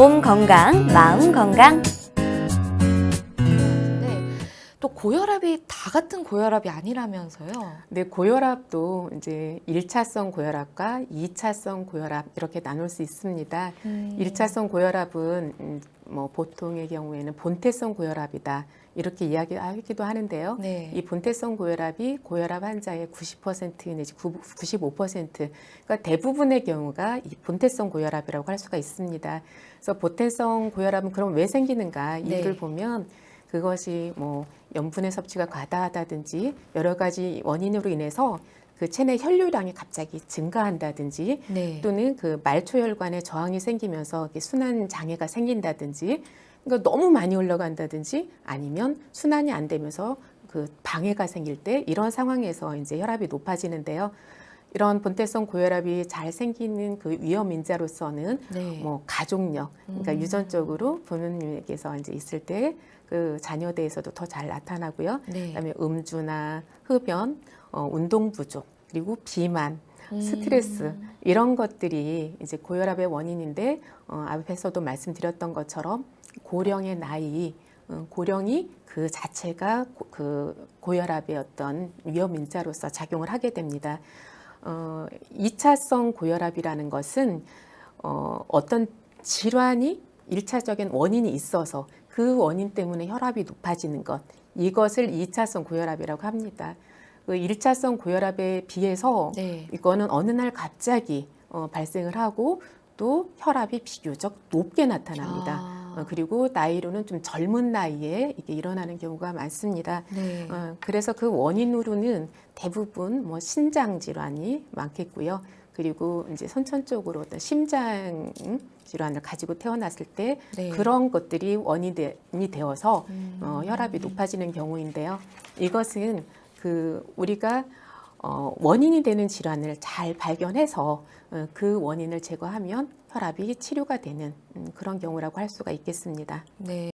몸 건강, 마음 건강. 네. 또 고혈압이 다 같은 고혈압이 아니라면서요. 네, 고혈압도 이제 1차성 고혈압과 2차성 고혈압 이렇게 나눌 수 있습니다. 음. 1차성 고혈압은 음, 뭐 보통의 경우에는 본태성 고혈압이다. 이렇게 이야기하기도 하는데요. 네. 이 본태성 고혈압이 고혈압 환자의 90% 내지 95% 그러니까 대부분의 경우가 이 본태성 고혈압이라고 할 수가 있습니다. 그래서 본태성 고혈압은 그럼 왜 생기는가 이유를 네. 보면 그것이 뭐 염분의 섭취가 과다하다든지 여러 가지 원인으로 인해서 그 체내 혈류량이 갑자기 증가한다든지 네. 또는 그 말초혈관에 저항이 생기면서 순환 장애가 생긴다든지 그러니까 너무 많이 올라간다든지 아니면 순환이 안 되면서 그 방해가 생길 때 이런 상황에서 이제 혈압이 높아지는데요. 이런 본태성 고혈압이 잘 생기는 그 위험 인자로서는 네. 뭐 가족력, 그러니까 음. 유전적으로 부모님에게서 이제 있을 때 그 자녀대에서도 더 잘 나타나고요. 네. 그다음에 음주나 흡연, 어, 운동 부족, 그리고 비만, 음. 스트레스 이런 것들이 이제 고혈압의 원인인데 어, 앞에서도 말씀드렸던 것처럼 고령의 나이, 어, 고령이 그 자체가 고, 그 고혈압의 어떤 위험 인자로서 작용을 하게 됩니다. 어, 2차성 고혈압이라는 것은 어, 어떤 질환이 일차적인 원인이 있어서 그 원인 때문에 혈압이 높아지는 것 이것을 2차성 고혈압이라고 합니다. 그 1차성 고혈압에 비해서 네. 이거는 어느 날 갑자기 어, 발생을 하고 또 혈압이 비교적 높게 나타납니다. 아. 어, 그리고 나이로는 좀 젊은 나이에 이게 일어나는 경우가 많습니다. 네. 어, 그래서 그 원인으로는 대부분 뭐 신장 질환이 많겠고요. 그리고 이제 선천적으로 어떤 심장 질환을 가지고 태어났을 때 네. 그런 것들이 원인이 되어서 음. 어, 혈압이 높아지는 경우인데요. 이것은 그 우리가 어, 원인이 되는 질환을 잘 발견해서 어, 그 원인을 제거하면 혈압이 치료가 되는 음, 그런 경우라고 할 수가 있겠습니다. 네.